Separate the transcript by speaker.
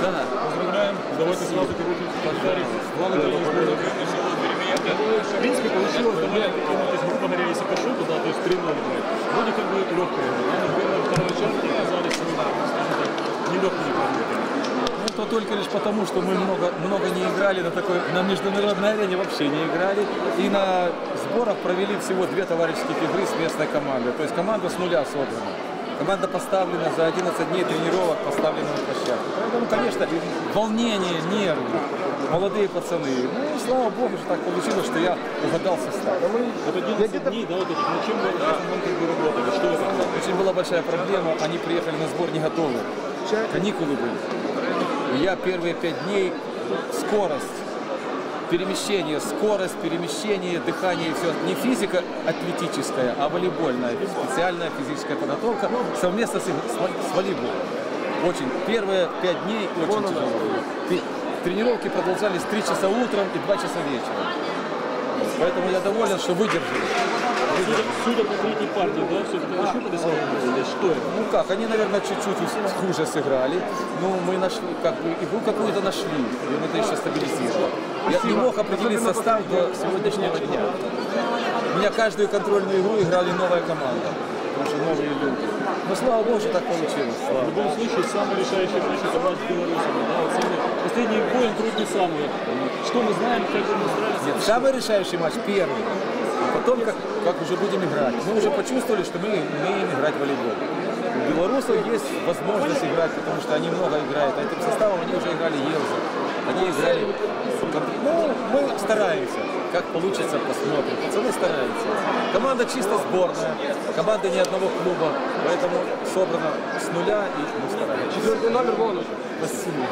Speaker 1: Да.
Speaker 2: Поздравляем. Давайте сразу сборной Украины Всеволод Веремеенко. В принципе, получилось довольно то есть, грубо говоря, если по счету, да, то есть 3 0 Вроде как бы легкая игра. Но первая и вторая часть оказались, скажем так, нелегкими прогулками.
Speaker 1: Ну, то только лишь потому, что мы много, много не играли на такой, на международной арене вообще не играли. И на сборах провели всего две товарищеских игры с местной командой. То есть команда с нуля собрана. Команда поставлена за 11 дней тренировок, поставлена на площадку. Поэтому, конечно, волнение, нервы, молодые пацаны. Ну, и слава богу, что так получилось, что я угадал состав.
Speaker 2: Вот 11 дней, да, вот этих, над чем вы бы работали? Что там
Speaker 1: Очень была большая проблема, они приехали на сбор не готовы. Каникулы были. И я первые пять дней скорость, перемещение, скорость, перемещение, дыхание, все. Не физика атлетическая, а волейбольная, специальная физическая подготовка совместно с, с с волейболом. Очень. Первые пять дней очень тяжело Тренировки продолжались 3 часа утром и 2 часа вечером. Поэтому я доволен, что выдержали.
Speaker 2: Судя, по третьей партии, да, все-таки нащупали или что это?
Speaker 1: Ну как, они, наверное, чуть-чуть хуже сыграли. Ну, мы нашли, как бы, игру какую-то нашли. И мы это еще стабилизировали. Я не мог определить состав до сегодняшнего дня. У меня каждую контрольную игру играли новая команда. Потому что новые люди. Но слава богу, что так получилось. Слава
Speaker 2: В любом случае, самый решающий матч это матч с белорусами, да, вот самый, последний бой, он трудный самый. Что мы знаем, как мы устраиваемся?
Speaker 1: Нет, самый решающий матч первый. А потом, как, как уже будем играть. Мы уже почувствовали, что мы умеем играть в волейбол. У белорусов есть возможность играть, потому что они много играют. А этим составом они уже играли Елза. Они играли... Ну, мы стараемся. Как получится, посмотрим. Пацаны стараются. Команда чисто сборная. Команда ни одного клуба. Поэтому собрана с нуля и мы стараемся.
Speaker 3: Четвертый номер бонус.
Speaker 1: Спасибо.